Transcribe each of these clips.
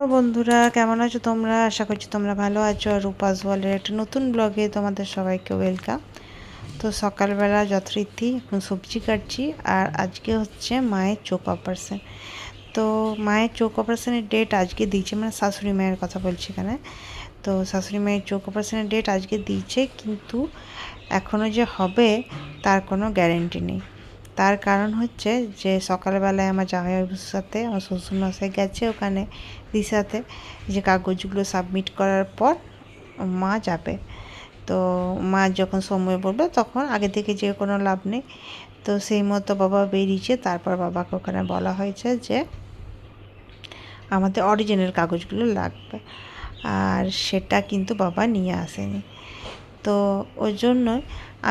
বন্ধুরা, কেমন আছো তোমরা? আশা করছি তোমরা ভালো আছো। আর রূপাস ওয়ালের একটা নতুন ব্লগে তোমাদের সবাইকে ওয়েলকাম তো সকালবেলা যথারীতি এখন সবজি কাটছি, আর আজকে হচ্ছে মায়ের চোখ অপারেশন তো মায়ের চোখ অপারেশনের ডেট আজকে দিয়েছে মানে শাশুড়ি মায়ের কথা বলছি এখানে। তো শাশুড়ি মায়ের চোখ অপারেশনের ডেট আজকে দিয়েছে, কিন্তু এখনও যে হবে তার কোনো গ্যারেন্টি নেই। তার কারণ হচ্ছে যে সকালবেলায় আমার জামাইবাবুর সাথে, আমার শ্বশুরমশাই গেছে ওখানে দিশাতে যে কাগজগুলো সাবমিট করার পর মা যাবে। তো মা যখন সময় বলবে তখন আগে থেকে যে কোনো লাভ নেই। তো সেই মতো বাবা বেরিয়েছে, তারপর বাবাকে ওখানে বলা হয়েছে যে আমাদের অরিজিনাল কাগজগুলো লাগবে। আর সেটা কিন্তু বাবা নিয়ে আসেনি। তো ওই জন্যই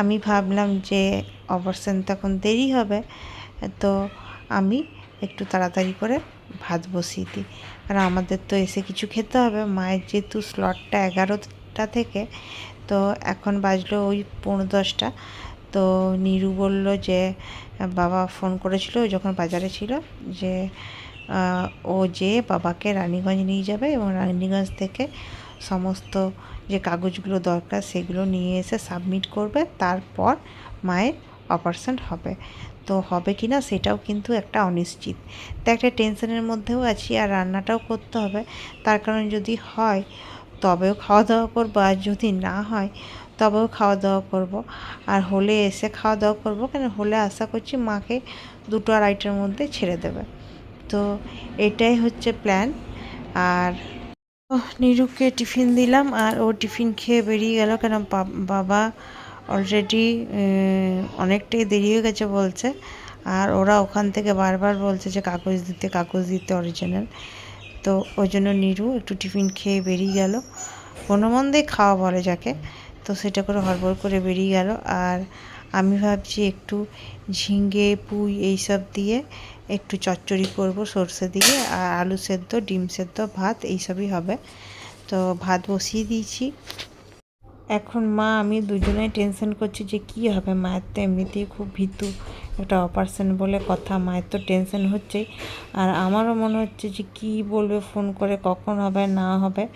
আমি ভাবলাম যে অপারেশন তখন দেরি হবে, তো আমি একটু তাড়াতাড়ি করে ভাত বসিয়ে দিই। আর আমাদের তো এসে কিছু খেতে হবে, মায়ের যেহেতু স্লটটা এগারোটা থেকে, তো এখন বাজলো ওই পৌনে দশটা। তো নিরু বলল যে, বাবা ফোন করেছিল যখন বাজারে ছিল, যে ও যে বাবাকে রানীগঞ্জ নিয়ে যাবে এবং রানীগঞ্জ থেকে সমস্ত যে কাগজগুলো দরকার সেগুলো নিয়ে এসে সাবমিট করবে, তারপর মায়ের অপারেশন হবে। তো হবে কি না সেটাও কিন্তু একটা অনিশ্চিত। তো একটা টেনশনের মধ্যেও আছি আর রান্নাটাও করতে হবে। তার কারণ যদি হয়, তবেও খাওয়া দাওয়া করব আর যদি না হয়, তবেও খাওয়া দাওয়া করব। আর হলে এসে খাওয়া দাওয়া করব কেন? হলে আশা করছি মাকে দুটো আড়াইটার মধ্যে ছেড়ে দেবে। তো এটাই হচ্ছে প্ল্যান আর নিরুকে টিফিন দিলাম আর ও টিফিন খেয়ে বেরিয়ে গেল কেন বাবা অলরেডি অনেকটাই দেরি হয়ে গেছে বলছে। আর ওরা ওখান থেকে বারবার বলছে যে কাগজ দিতে কাগজ দিতে অরিজিনাল তো ওই জন্য নিরু একটু টিফিন খেয়ে বেরিয়ে গেল। কোনো মন্দেই খাওয়া বলে যাকে। তো সেটা করে হড়বড় করে বেরিয়ে গেল। আর আমি ভাবছি একটু ঝিঙ্গে পুঁই এইসব দিয়ে একটু চচ্চড়ি করব সর্ষে দিয়ে, আর আলু সেদ্ধ, ডিম সেদ্ধ, ভাত, এইসবই হবে। তো ভাত বসিয়ে দিয়েছি। এখন মা, আমি দুজনেই টেনশন করছি যে কি হবে? মায়ের তো এমনিতেই খুব ভীতু। একটা অপারেশন বলে কথা, মায়ের তো টেনশন হচ্ছেই। আর আমারও মনে হচ্ছে যে কি বলবে ফোন করে কখন হবে, না হবে?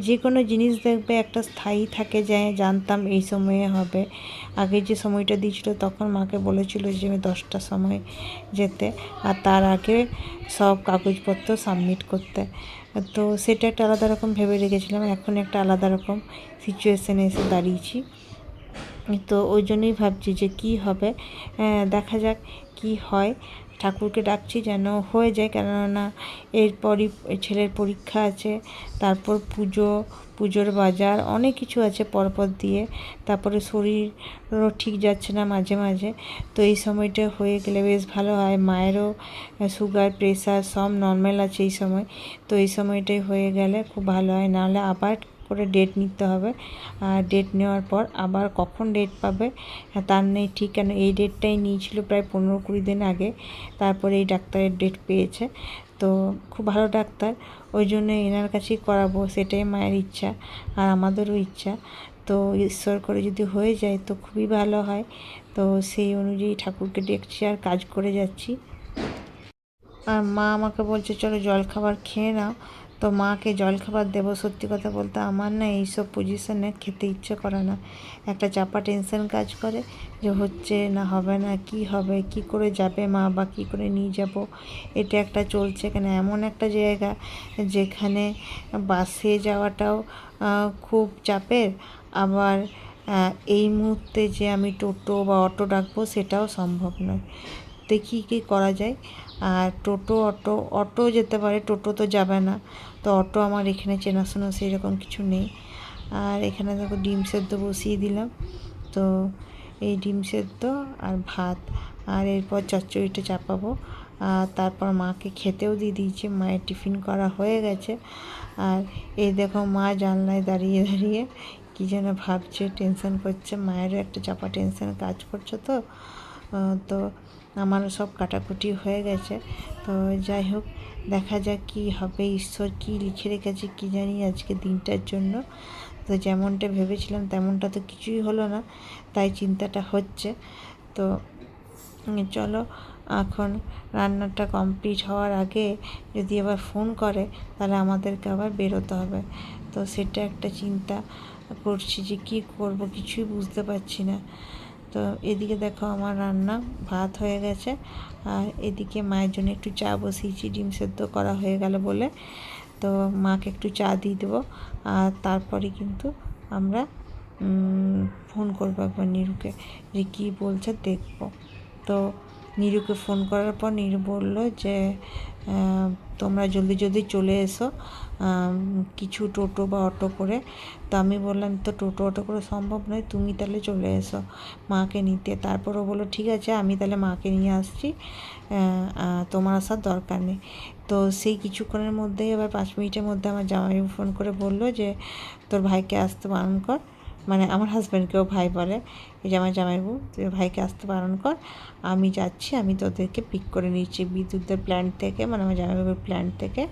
যে কোনো জিনিস দেখবে, একটা স্থায়ী থাকে যে, জানতাম এই সময়ে হবে। আগে যে সময়টা দিয়েছিল, তখন মাকে বলেছিল যে, আমি দশটার সময় যেতে। আর তার আগে সব কাগজপত্র সাবমিট করতে। তো সেটা একটা আলাদা রকম ভেবে রেখেছিলাম। এখন একটা আলাদা রকম সিচুয়েশানে এসে দাঁড়িয়েছি। তো ওই জন্যই ভাবছি যে কি হবে? দেখা যাক কি হয়। ঠাকুরকে ডাকছি যেন হয়ে যায়। কেননা এরপরই ছেলের পরীক্ষা আছে, তারপর পুজো পুজোর বাজার, অনেক কিছু আছে পরপর দিয়ে। তারপরে শরীরও ঠিক যাচ্ছে না মাঝে মাঝে। তো এই সময়টা হয়ে গেলে বেশ ভালো হয়। মায়েরও সুগার প্রেশার সব নর্মাল আছে এই সময়। তো এই সময়টাই হয়ে গেলে খুব ভালো হয়। নাহলে আবার করে ডেট নিতে হবে। আর ডেট নেওয়ার পর আবার কখন ডেট পাবে তার নেই ঠিক। কেন এই ডেটটাই নিয়েছিল প্রায় পনেরো কুড়ি দিন আগে। তারপরে এই ডাক্তারের ডেট পেয়েছে। তো খুব ভালো ডাক্তার। ওই জন্য এনার কাছেই করাবো, সেটাই মায়ের ইচ্ছা আর আমাদেরও ইচ্ছা। তো ঈশ্বর করে যদি হয়ে যায় তো খুবই ভালো হয়। তো সেই অনুযায়ী ঠাকুরকে দেখছি আর কাজ করে যাচ্ছি। আর মা আমাকে বলছে, চলো জল খাবার খেয়ে নাও। তো মাকে জলখাবার দেবো, সত্যি কথা বলতে আমার না এইসব পজিশনে খেতে ইচ্ছে করে না। একটা চাপা টেনশন কাজ করে যে হচ্ছে না হবে না, কি হবে, কি করে যাবে মা বা কী করে নিয়ে যাব? এটা একটা চলছে কেন? এমন একটা জায়গা যেখানে বাসে যাওয়াটাও খুব চাপের। আবার এই মুহূর্তে যে আমি টোটো বা অটো ডাকবো সেটাও সম্ভব নয়। দেখি কী করা যায়। আর টোটো, অটো অটো যেতে পারে, টোটো তো যাবে না। তো অটো আমার এখানে চেনাশোনা সেরকম কিছু নেই। আর এখানে দেখো ডিম সেদ্ধ বসিয়ে দিলাম। তো এই ডিম সেদ্ধ আর ভাত। আর এরপর চচ্চড়িটা চাপাবো। আর তারপর মাকে খেতেও দিয়ে দিয়েছি। মায়ের টিফিন করা হয়ে গেছে। আর এই দেখো মা জানলায় দাঁড়িয়ে দাঁড়িয়ে কী যেন ভাবছে, টেনশন করছে। মায়েরও একটা চাপা টেনশন কাজ করছে তো। তো আমারও সব কাটাকুটি হয়ে গেছে। তো যাই হোক, দেখা যাক কী হবে। ঈশ্বর কী লিখে রেখেছে কী জানি আজকে দিনটার জন্য। তো যেমনটা ভেবেছিলাম তেমনটা তো কিছুই হলো না, তাই চিন্তাটা হচ্ছে। তো চলো, এখন রান্নাটা কমপ্লিট হওয়ার আগে যদি আবার ফোন করে, তাহলে আমাদেরকে আবার বেরোতে হবে। তো সেটা একটা চিন্তা করছি যে কি করব, কিছুই বুঝতে পারছি না। তো এদিকে দেখো আমার রান্না ভাত হয়ে গেছে। আর এদিকে মায়ের জন্য একটু চা বসিয়েছি, ডিম সেদ্ধ করা হয়ে গেল বলে। তো মাকে একটু চা দিয়ে দেবো। আর তারপরে কিন্তু আমরা ফোন করব একবার নিরুকে। যে কী বলছে দেখব। তো নিরুকে ফোন করার পর নিরু বলল যে তোমরা জলদি জলদি চলে এসো কিছু টোটো বা অটো করে। তো আমি বললাম, তো টোটো অটো করে সম্ভব নয়, তুমি তাহলে চলে এসো মাকে নিতে। তারপরও বলল, ঠিক আছে, আমি তাহলে মাকে নিয়ে আসছি তোমার আসার দরকার নেই। তো সেই কিছুক্ষণের মধ্যেই, এবার পাঁচ মিনিটের মধ্যে আমার জামাই ফোন করে বলল যে, তোর ভাইকে আসতে বারণ কর। মানে আমার হাজব্যান্ডকেও ভাই বলে, এই যে আমার জামাইবু, তুই ভাইকে আসতে বারণ কর, আমি যাচ্ছি, আমি তোদেরকে পিক করে নিচ্ছি। বিদ্যুতের প্ল্যান্ট থেকে মানে আমার জামাইবাবুর প্ল্যান্ট থেকে,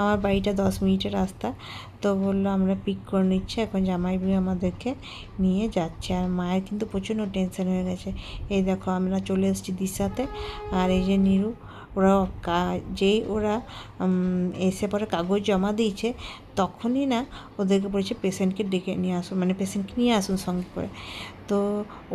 আমার বাড়িটা দশ মিনিটের রাস্তা। তো বলল, আমরা পিক করে নিচ্ছি, এখন জামাইবু আমাদেরকে নিয়ে যাচ্ছে। আর মায়ের কিন্তু প্রচণ্ড টেনশন হয়ে গেছে। এই দেখো, আমরা চলে এসেছি দিশাতে, আর এই যে নিরু ওরা যেই ওরা এসে পরে কাগজ জমা দিয়েছে, তখনই না ওদেরকে বলেছে পেশেন্টকে ডেকে নিয়ে আসুন মানে পেশেন্টকে নিয়ে আসুন সঙ্গে করে। তো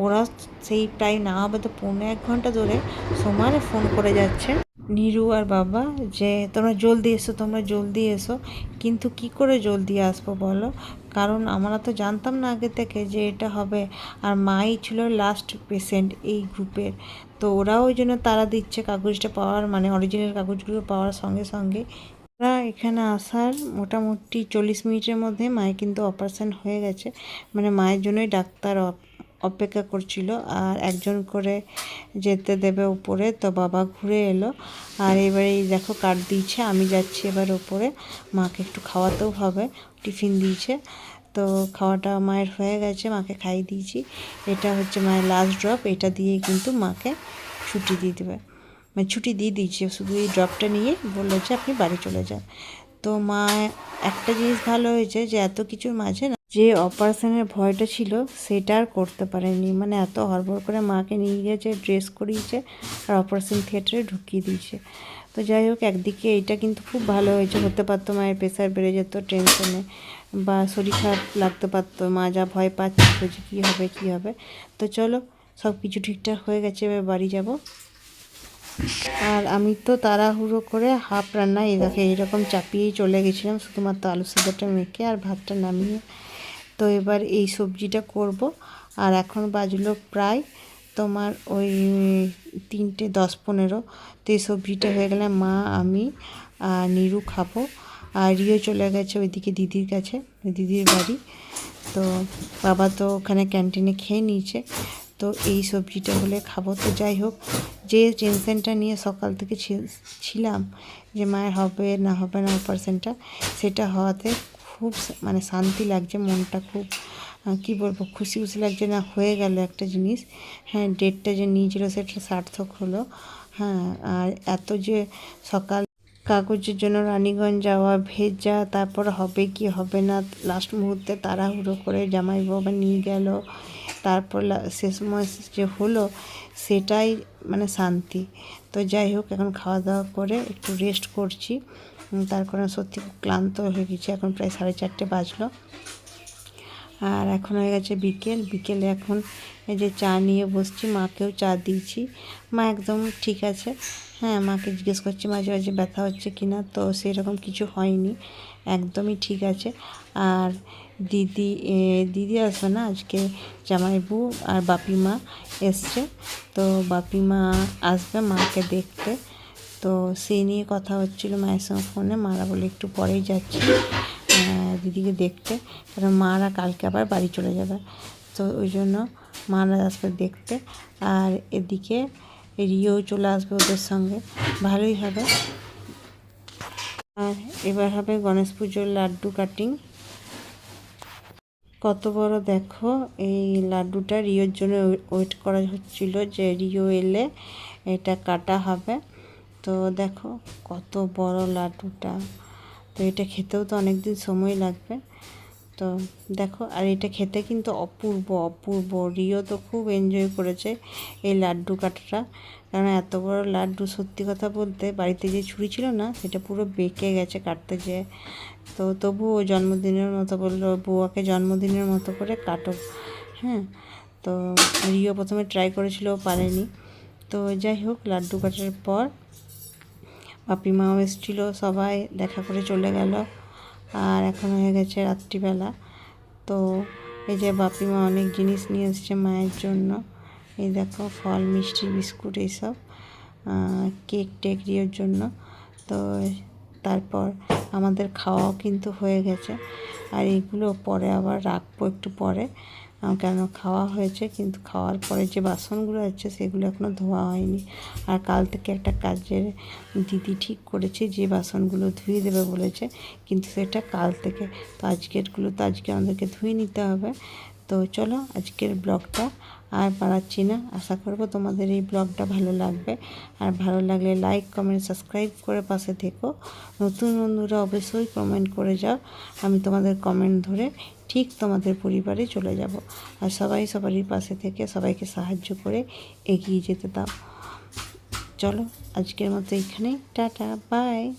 ওরা সেই প্রায় না হবে তো পৌনে এক ঘণ্টা ধরে সমানে ফোন করে যাচ্ছে। নিরু আর বাবা যে, তোমরা জলদি এসো, তোমরা জলদি এসো, কিন্তু কি করে জলদি আসব বলো? কারণ আমরা তো জানতাম না আগে থেকে যে এটা হবে। আর মাই ছিল লাস্ট পেশেন্ট এই গ্রুপের তো ওরাও ওই জন্য তারা দিচ্ছে কাগজটা পাওয়ার মানে অরিজিনাল কাগজগুলো পাওয়ার সঙ্গে সঙ্গে। ওরা এখানে আসার মোটামুটি চল্লিশ মিনিটের মধ্যে মায়ের কিন্তু অপারেশান হয়ে গেছে। মানে মায়ের জন্যই ডাক্তার অপেক্ষা করছিল। আর একজন করে যেতে দেবে উপরে, তো বাবা ঘুরে এলো। আর এবারে দেখো কাট দিয়েছে, আমি যাচ্ছি এবার ওপরে মাকে একটু খাওয়াতেও হবে, টিফিন দিয়েছে। তো খাওয়াটা মায়ের হয়ে গেছে, মাকে খাইয়ে দিয়েছি। এটা হচ্ছে মায়ের লাস্ট ড্রপ এটা দিয়ে কিন্তু মাকে ছুটি দিয়ে দেবে। মানে ছুটি দিয়ে দিয়েছে, শুধু এই ড্রপটা নিয়ে বলল যে আপনি বাড়ি চলে যান। তো মা, একটা জিনিস ভালো হয়েছে যে এত কিছুর মাঝে না, যে অপারেশনের ভয়টা ছিল, সেটা আর করতে পারেনি। মানে এত হড়বড় করে মাকে নিয়ে গেছে ড্রেস করিয়েছে, আর অপারেশন থিয়েটারে ঢুকিয়ে দিয়েছে। তো যাই হোক, একদিকে এটা কিন্তু খুব ভালো হয়েছে, হতে পারতো মায়ের প্রেশার বেড়ে যেত টেনশনে বা শরীর খারাপ লাগতে পারতো, মা যা ভয় পাচ্ছে যে কী হবে কী হবে? তো চলো, সব কিছু ঠিকঠাক হয়ে গেছে, এবার বাড়ি যাব। আর আমি তো তাড়াহুড়ো করে হাফ রান্না, এই দেখে এইরকম চাপিয়েই চলে গেছিলাম, শুধুমাত্র আলু সিদ্ধটা মেখে আর ভাতটা নামিয়ে। তো এবার এই সবজিটা করব। আর এখন বাজলো প্রায় তোমার ওই তিনটে দশ পনেরো। তো এই সবজিটা হয়ে গেলে মা, আমি আর নিরু খাব। আর রিও চলে গেছে ওইদিকে দিদির কাছে, দিদির বাড়ি। তো বাবা তো ওখানে ক্যান্টিনে খেয়ে নিয়েছে। তো এই সবজিটা হলে খাব। তো যাই হোক, যে টেনশনটা নিয়ে সকাল থেকে ছিলাম যে মায়ের হবে না হবে না অপারেশনটা সেটা হওয়াতে খুব মানে শান্তি লাগছে, মনটা খুব কি বলব, খুশি খুশি লাগছে না, হয়ে গেল একটা জিনিস। হ্যাঁ ডেটটা যে নিয়েছিল সেটা সার্থক হলো। হ্যাঁ আর এত যে সকাল কাগজের জন্য রানীগঞ্জ যাওয়া, ভেজা, তারপর হবে কি হবে না লাস্ট মুহূর্তে তাড়াহুড়ো করে জামাই বাবা নিয়ে গেল। তারপর শেষ মাস যে হলো, সেটাই মানে শান্তি। তো যাই হোক, এখন খাওয়া দাওয়া করে একটু রেস্ট করছি। তার কারণে সত্যি খুব ক্লান্ত হয়ে গেছি। এখন প্রায় সাড়ে চারটে বাজলো। আর এখন হয়ে গেছে বিকেল। বিকেলে এখন এই যে চা নিয়ে বসছি, মাকেও চা দিয়েছি। মা একদম ঠিক আছে। হ্যাঁ মাকে জিজ্ঞেস করছি, মাঝে মাঝে ব্যথা হচ্ছে কি না তো সেরকম কিছু হয়নি, একদমই ঠিক আছে। আর দিদি দিদি আসবে না আজকে? জামাইবু আর বাপি মা এসছে। তো বাপি মা আসবে মাকে দেখতে। তো সেই নিয়ে কথা হচ্ছিল মায়ের সঙ্গে ফোনে, মারা বলে একটু পরেই যাচ্ছি দিদিকে দেখতে। কারণ মারা কালকে আবার বাড়ি চলে যাবে। তো ওই জন্য মারা আসবে দেখতে। আর এদিকে রিও চলে আসবে ওদের সঙ্গে। ভালোই হবে। আর এবার হবে গণেশ পুজোর লাড্ডু কাটিং কত বড় দেখো, এই লাড্ডুটা রিওর জন্য ওয়েট করা হচ্ছিল যে রিও এলে এটা কাটা হবে। তো দেখো কত বড় লাড্ডুটা। তো এটা খেতেও তো অনেক দিন সময় লাগবে। তো দেখো, আর এটা খেতে কিন্তু অপূর্ব অপূর্ব। রিও তো খুব এনজয় করেছে এই লাড্ডু কাটাটা। কারণ এত বড় লাড্ডু সত্যি কথা বলতে বাড়িতে যে ছুরি ছিল না, সেটা পুরো বেঁকে গেছে কাটতে যেয়ে তো তবুও জন্মদিনের মতো বলল বউয়াকে জন্মদিনের মতো করে কাটো। হ্যাঁ তো রিও প্রথমে ট্রাই করেছিল, পারেনি। তো যাই হোক, লাড্ডু কাটার পর বাপি মাও এসেছিল, সবাই দেখা করে চলে গেল। আর এখন হয়ে গেছে রাত্রিবেলা। তো এই যে বাপিমা অনেক জিনিস নিয়ে এসছে মায়ের জন্য। এই দেখো, ফল, মিষ্টি, বিস্কুট এইসব কেক টেক জন্য। তো তারপর আমাদের খাওয়াও কিন্তু হয়ে গেছে। আর এগুলো পরে আবার রাখব একটু পরে। কেন খাওয়া হয়েছে, কিন্তু খাওয়ার পরে যে বাসনগুলো আছে সেগুলো এখনও ধোয়া হয়নি। আর কাল থেকে একটা কাজের দিদি ঠিক করেছে যে বাসনগুলো ধুয়ে দেবে বলেছে, কিন্তু সেটা কাল থেকে। তো আজকেরগুলো তো আজকে আমাদেরকে ধুয়ে নিতে হবে। তো চলো আজকের ব্লগটা আর বাড়াচ্ছি না। আশা করব তোমাদের এই ব্লগটা ভালো লাগবে। আর ভালো লাগলে লাইক কমেন্ট সাবস্ক্রাইব করে পাশে থেকো। নতুন বন্ধুরা অবশ্যই কমেন্ট করে যাও। আমি তোমাদের কমেন্ট ধরে ঠিক তোমাদের পরিবারে চলে যাব। আর সবাই সবারই পাশে থেকে সবাইকে সাহায্য করে এগিয়ে যেতে দাও। চলো আজকের মতো এখানেই। Tata bye